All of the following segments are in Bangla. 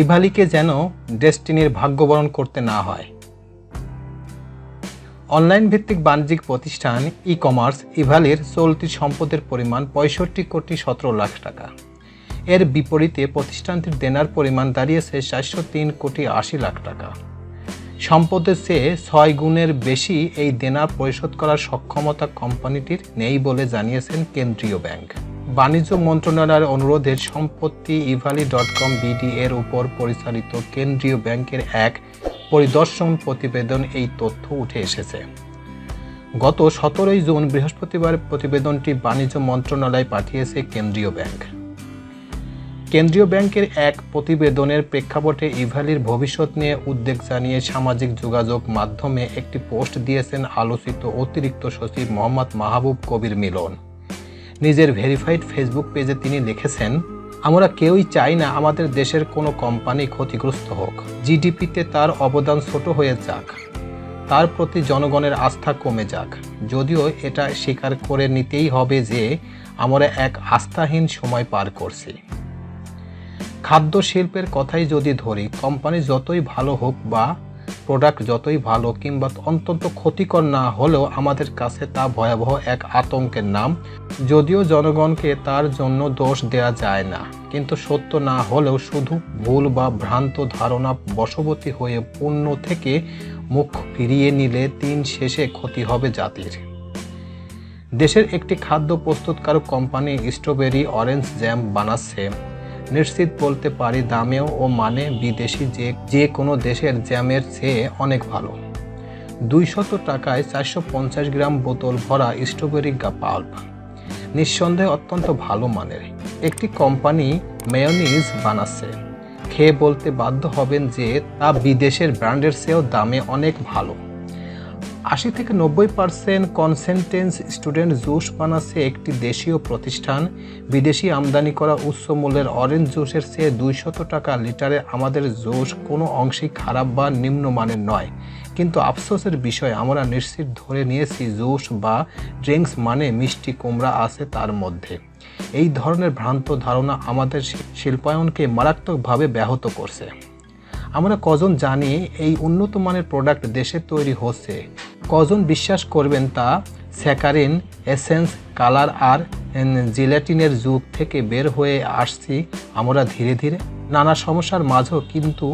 ইভালিকে যেন ডেস্টিনির ভাগ্যবরণ করতে না হয়। অনলাইন ভিত্তিক বাণিজ্যিক প্রতিষ্ঠান ই কমার্স ইভালির চলতি সম্পদের পরিমাণ পঁয়ষট্টি কোটি সতেরো লাখ টাকা। এর বিপরীতে প্রতিষ্ঠানটির দেনার পরিমাণ দাঁড়িয়েছে চারশো তিন কোটি আশি লাখ টাকা। সম্পদের চেয়ে ছয় গুণের বেশি এই দেনা পরিশোধ করার সক্ষমতা কোম্পানিটির নেই বলে জানিয়েছেন কেন্দ্রীয় ব্যাংক। বাণিজ্য মন্ত্রণালয়ের অনুরোধের সম্পত্তি ইভালি ডট কম বিডি এর উপর পরিচালিত কেন্দ্রীয় ব্যাংকের এক পরিদর্শন প্রতিবেদন এই তথ্য উঠে এসেছে। গত সতেরোই জুন বৃহস্পতিবার প্রতিবেদনটি বাণিজ্য মন্ত্রণালয় পাঠিয়েছে কেন্দ্রীয় ব্যাংক। কেন্দ্রীয় ব্যাংকের এক প্রতিবেদনের প্রেক্ষাপটে ইভালির ভবিষ্যৎ নিয়ে উদ্বেগ জানিয়ে সামাজিক যোগাযোগ মাধ্যমে একটি পোস্ট দিয়েছেন আলোচিত অতিরিক্ত সচিব মোহাম্মদ মাহবুব কবির মিলন। নিজের ভেরিফাইড ফেসবুক পেজে তিনি লিখেছেন, আমরা কেউই চাই না আমাদের দেশের কোনো কোম্পানি ক্ষতিগ্রস্ত হোক। জিডিপিতে তার অবদান ছোট হয়ে যাক। তার প্রতি জনগণের আস্থা কমে যাক। যদিও এটা স্বীকার করে নিতেই হবে যে আমরা এক আস্থাহীন সময় পার করছি। খাদ্য শিল্পের কথাই যদি ধরি, কোম্পানি যতই ভালো হোক বা প্রোডাক্ট যতই ভালো কিংবা অত্যন্ত ক্ষতিকর না হলেও আমাদের কাছে তা ভয়াবহ এক আতঙ্কের নাম। যদিও জনগণকে তার জন্য দোষ দেয়া যায় না, কিন্তু সত্য না হলেও শুধু ভুল বা ভ্রান্ত ধারণা বশবর্তী হয়ে পণ্য থেকে মুখ ফিরিয়ে নিলে তিন শেষে ক্ষতি হবে জাতির। দেশের একটি খাদ্য প্রস্তুতকারক কোম্পানি স্ট্রবেরি, অরেঞ্জ জ্যাম বানাচ্ছে। নিশ্চিত বলতে পারি দামেও ও মানে বিদেশি যে যে কোনো দেশের জ্যামের চেয়ে অনেক ভালো। দুইশত টাকায় চারশো পঞ্চাশ গ্রাম বোতল ভরা স্ট্রবেরি পাল্প। নিঃসন্দেহে অত্যন্ত ভালো মানের। একটি কোম্পানি মেয়নিজ বানাচ্ছে। খেয়ে বলতে বাধ্য হবেন যে তা বিদেশের ব্র্যান্ডের চেয়েও দামে অনেক ভালো। আশি থেকে নব্বই পার্সেন্ট কনসেন্টেন্স স্টুডেন্ট জুস বানাচ্ছে একটি দেশীয় প্রতিষ্ঠান। বিদেশি আমদানি করা উচ্চ মূল্যের অরেঞ্জ জুসের চেয়ে দুইশত টাকা লিটারে আমাদের জুস কোনো অংশেই খারাপ বা নিম্নমানের নয়। কিন্তু আফসোসের বিষয়, আমরা নিশ্চিত ধরে নিয়েছি জুস বা ড্রিঙ্কস মানে মিষ্টি কুমড়া আছে তার মধ্যে। এই ধরনের ভ্রান্ত ধারণা আমাদের শিল্পায়নকে মারাত্মকভাবে ব্যাহত করছে। আমরা কজন জানি এই উন্নত মানের প্রোডাক্ট দেশে তৈরি হচ্ছে। কজন বিশ্বাস করবেন তা স্যাকারিন, এসেন্স, কালার আর জিলেটিনের যুগ থেকে বের হয়ে আসছি আমরা ধীরে ধীরে। নানা সমস্যার মাঝেও কিন্তু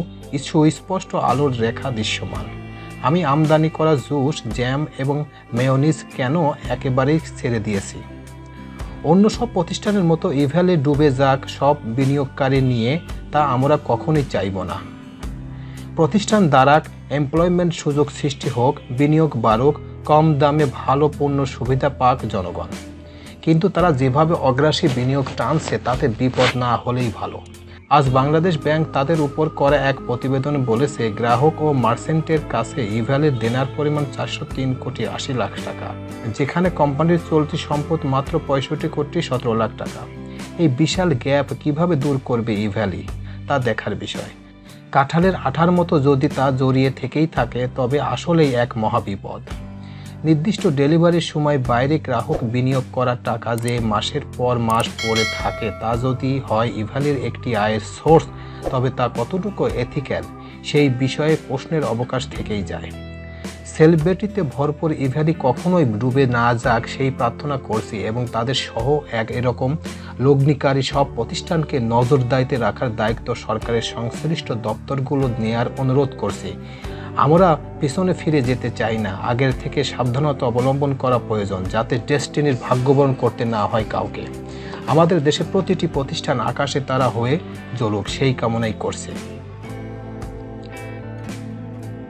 সুস্পষ্ট আলোর রেখা দৃশ্যমান। আমি আমদানি করা জুস, জ্যাম এবং মেয়নিজ কেন একেবারেই ছেড়ে দিয়েছি? অন্য সব প্রতিষ্ঠানের মতো ইভ্যালে ডুবে যাক সব বিনিয়োগকারী নিয়ে তা আমরা কখনোই চাইব না। প্রতিষ্ঠান দ্বারা এমপ্লয়মেন্ট সুযোগ সৃষ্টি হোক, বিনিয়োগ বাড়ুক, কম দামে ভালো পণ্য সুবিধা পাক জনগণ। কিন্তু তারা যেভাবে অগ্রাসী বিনিয়োগ টানছে, তাতে বিপদ না হলেই ভালো। আজ বাংলাদেশ ব্যাংক তাদের উপর করা এক প্রতিবেদনে বলেছে, গ্রাহক ও মার্চেন্টের কাছে ইভ্যালের দেনার পরিমাণ চারশো তিন কোটি আশি লাখ টাকা, যেখানে কোম্পানির চলতি সম্পদ মাত্র পঁয়ষট্টি কোটি সতেরো লাখ টাকা। এই বিশাল গ্যাপ কীভাবে দূর করবে ইভ্যালি তা দেখার বিষয়। কাঁঠালের আঠার মতো যদি তা জড়িয়ে থেকেই থাকে, তবে আসলেই এক মহাবিপদ। নির্দিষ্ট ডেলিভারির সময় বাইরে গ্রাহক বিনিয়োগ করা টাকা যে মাসের পর মাস পড়ে থাকে, তা যদি হয় ইভালির একটি আয়ের সোর্স, তবে তা কতটুকু এথিক্যাল, সেই বিষয়ে প্রশ্নের অবকাশ থেকেই যায়। সেলিব্রিটিতে ভরপুর ইভ্যালি কখনোই ডুবে না যাক সেই প্রার্থনা করছি এবং তাদের সহ এক এরকম লগ্নিকারী সব প্রতিষ্ঠানকে নজরদারিতে রাখার দায়িত্ব সরকারের সংশ্লিষ্ট দপ্তরগুলো নেয়ার অনুরোধ করছি। আমরা পিছনে ফিরে যেতে চাই না। আগের থেকে সাবধানতা অবলম্বন করা প্রয়োজন যাতে ডেস্টিনির ভাগ্যবরণ করতে না হয় কাউকে। আমাদের দেশে প্রতিটি প্রতিষ্ঠান আকাশে তারা হয়ে জ্বলুক, সেই কামনাই করছে।